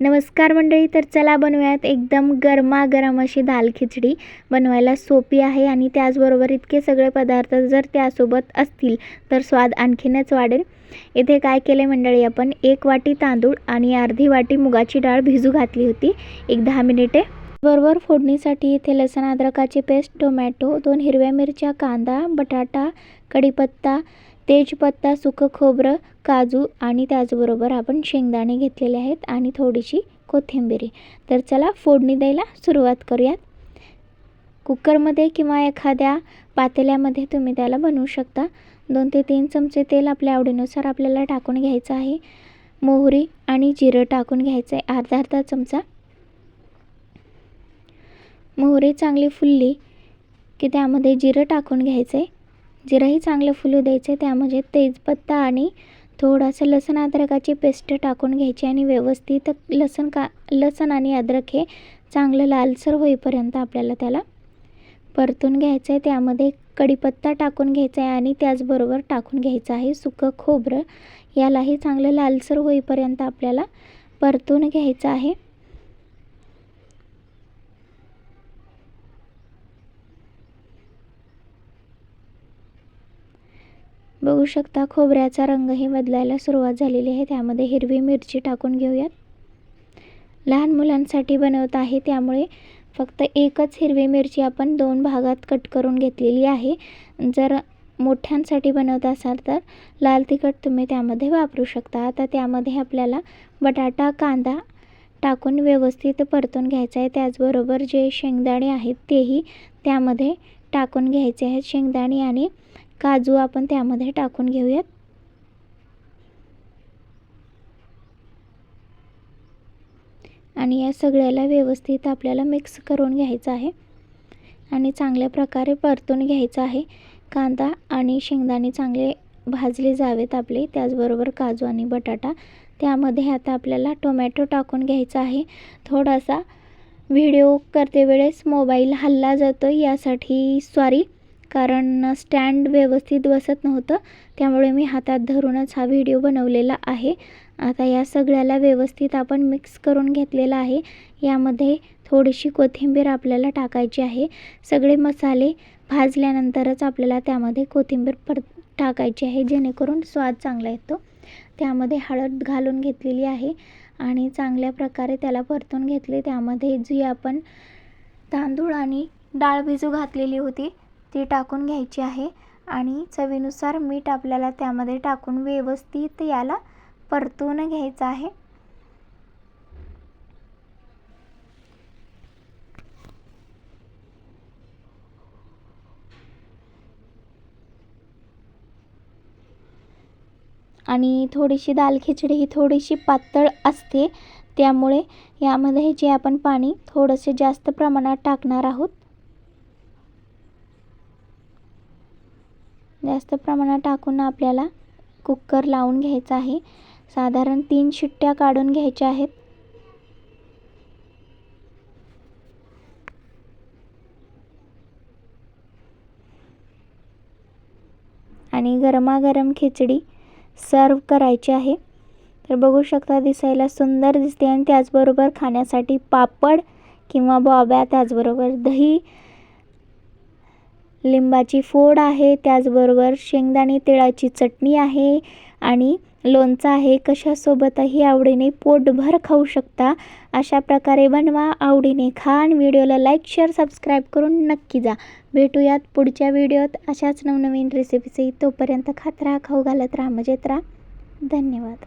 नमस्कार मंडळी तर चला बनवूयात एकदम गरमागरम अशी दाल खिचडी. बनवायला सोपी आहे आणि त्याचबरोबर इतके सगळे पदार्थ जर त्यासोबत असतील तर स्वाद आणखीनच वाढेल. इथे काय केले मंडळी आपण एक वाटी तांदूळ आणि अर्धी वाटी मुगाची डाळ भिजू घातली होती. एक दहा मिनिटे. बरोबर फोडणीसाठी इथे लसण अद्रकाची पेस्ट टोमॅटो दोन हिरव्या मिरच्या कांदा बटाटा कढीपत्ता तेजपत्ता सुकं खोबरं काजू आणि त्याचबरोबर आपण शेंगदाणे घेतलेले आहेत आणि थोडीशी कोथिंबिरी. तर चला फोडणी द्यायला सुरुवात करूयात. कुकरमध्ये किंवा एखाद्या पातेल्यामध्ये तुम्ही त्याला बनवू शकता. दोन ते तीन चमचे तेल आपल्या आवडीनुसार आपल्याला टाकून घ्यायचं आहे. मोहरी आणि जिरं टाकून घ्यायचं आहे. अर्धा अर्धा चमचा. मोहरी चांगली फुलली की त्यामध्ये जिरं टाकून घ्यायचं आहे जिरंही चांगलं फुलू द्यायचे त्यामध्ये तेजपत्ता आणि थोडंसं लसण अद्रकाची पेस्ट टाकून घ्यायची आणि व्यवस्थित लसण का लसण आणि अद्रक हे चांगलं लालसर होईपर्यंत आपल्याला त्याला परतून घ्यायचं आहे. त्यामध्ये कढीपत्ता टाकून घ्यायचा आहे आणि त्याचबरोबर टाकून घ्यायचं आहे सुकं खोबरं. यालाही चांगलं लालसर होईपर्यंत आपल्याला परतून घ्यायचं आहे. बघू शकता खोबऱ्याचा रंगही बदलायला सुरुवात झालेली आहे. त्यामध्ये हिरवी मिरची टाकून घेऊयात. लहान मुलांसाठी बनवत आहे. त्यामुळे फक्त एकच हिरवी मिरची आपण दोन भागात कट करून घेतलेली आहे. जर मोठ्यांसाठी बनवत असाल तर लाल तिखट तुम्ही त्यामध्ये वापरू शकता. आता त्यामध्ये आपल्याला बटाटा कांदा टाकून व्यवस्थित परतून घ्यायचं आहे. त्याचबरोबर जे शेंगदाणे आहेत तेही त्यामध्ये टाकून घ्यायचे आहेत. शेंगदाणे आणि काजू आपण त्यामध्ये टाकून घेऊयात. आणि या सगळ्याला व्यवस्थित आपल्याला मिक्स करून घ्यायचं आहे. आणि चांगल्या प्रकारे परतून घ्यायचं आहे. कांदा आणि शेंगदाणे चांगले भाजले जावेत आपले त्याचबरोबर काजू आणि बटाटा. त्यामध्ये आता आपल्याला टोमॅटो टाकून घ्यायचा आहे. थोडासा व्हिडिओ करते वेळेस मोबाईल हल्ला जातो यासाठी सॉरी कारण स्टँड व्यवस्थित बसत नव्हतं त्यामुळे मी हातात धरूनच हा व्हिडिओ बनवलेला आहे. आता या सगळ्याला व्यवस्थित आपण मिक्स करून घेतलेला आहे. यामध्ये थोडीशी कोथिंबीर आपल्याला टाकायची आहे. सगळे मसाले भाजल्यानंतरच आपल्याला त्यामध्ये कोथिंबीर पर टाकायची आहे जेणेकरून स्वाद चांगला येतो. त्यामध्ये हळद घालून घेतलेली आहे आणि चांगल्या प्रकारे त्याला परतून घेतले. त्यामध्ये जी आपण तांदूळ आणि डाळ भिजू घातलेली होती ती टाकून घ्यायची आहे आणि चवीनुसार मीठ आपल्याला त्यामध्ये टाकून व्यवस्थित याला परतून घ्यायचं आहे. आणि थोडीशी दाल खिचडी ही थोडीशी पातळ असते त्यामुळे यामध्ये जे आपण पाणी थोडंसे जास्त प्रमाणात टाकणार आहोत जास्त प्रमाणात टाकून आपल्याला कुकर लावून घ्यायचा आहे. साधारण तीन शिट्ट्या काढून घ्यायच्या आहेत. आणि गरमागरम खिचडी सर्व करायची आहे. तर बघू शकता दिसायला सुंदर दिसते आणि त्याचबरोबर खाण्यासाठी पापड किंवा बॉब्या त्याचबरोबर दही लिंबाची फोड आहे त्याचबरोबर शेंगदाणे तिळाची चटणी आहे आणि लोणचं आहे. कशासोबतही आवडीने पोटभर खाऊ शकता. अशा प्रकारे बनवा आवडीने खा आणि व्हिडिओला लाईक शेअर सबस्क्राईब करून नक्की जा. भेटूयात पुढच्या व्हिडिओत. अशाच नवनवीन रेसिपीचे तोपर्यंत खात राहा खाऊ घालत राहा मजेत राहा. धन्यवाद.